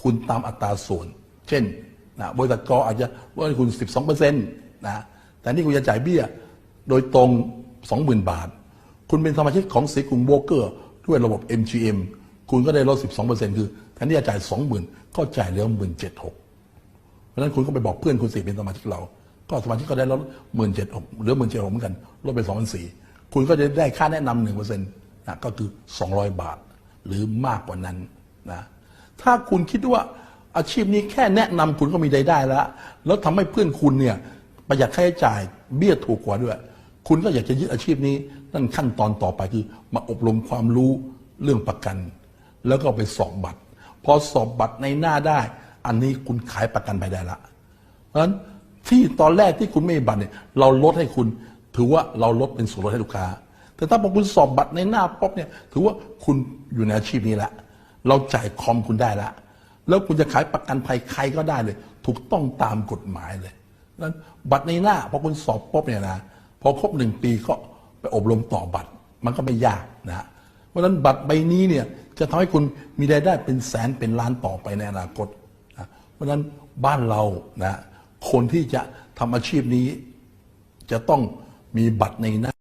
คุณตามอัตราส่วน เช่นนะบริษัทกออาจจะลดให้คุณ 12%นะแต่นี่คุณจะจ่ายเบี้ยโดยตรง 20,000 บาท คุณเป็นสมาชิกของสีกรุงโบรกเกอร์ด้วยระบบ MGM คุณก็ได้ลด 12%คือแทนที่จะจ่าย 20,000 ก็จ่ายเหลือ 17,600เพราะฉะนั้นคุณก็ไปบอกเพื่อนคุณสิเป็นสมาชิกเรา ก็สมาชิกก็ได้ลดหมื่นเจ็ดหกหรือหมื่นเจ็ดหกเหมือนกันลดไปสองพันสี่คุณก็จะได้ค่าแนะนำหนึ่งเปอร์เซ็นต์นะก็คือสองร้อยบาท หรือมากกว่านั้นนะ ถ้าคุณคิดว่าอาชีพนี้แค่แนะนำคุณก็มีรายได้แล้ว แล้วทำให้เพื่อนคุณเนี่ยประหยัดค่าใช้จ่ายเบี้ยถูกกว่าด้วย คุณก็อยากจะยึดอาชีพนี้ นั่นขั้นตอนต่อไปคือมาอบรมความรู้เรื่องประกัน แล้วก็ไปสอบบัตร พอสอบบัตรในหน้าได้ อันนี้คุณขายประกันไปได้ละ เพราะฉะนั้นที่ตอนแรกที่คุณไม่มีบัตรเนี่ยเราลดให้คุณ ถือว่าเราลดเป็นส่วนลดให้ลูกค้า แต่ถ้าพอคุณสอบบัตรในหน้าป๊อปเนี่ยถือว่าคุณอยู่ในอาชีพนี้แล้ว เราจ่ายคอมคุณได้ละแล้วคุณจะขายประกันภัยใครก็ได้เลย ถูกต้องตามกฎหมายเลยนั้นบัตรในหน้าพอคุณสอบป๊อปเนี่ยนะพอครบหนึ่งปีก็ไปอบรมต่อบัตรมันก็ไม่ยากนะเพราะฉะนั้นบัตรใบนี้เนี่ยจะทำให้คุณมีรายได้เป็นแสนเป็นล้านต่อไปในอนาคตนะเพราะฉะนั้นบ้านเรานะคนที่จะทำอาชีพนี้ จะต้องมีบัตรในหน้า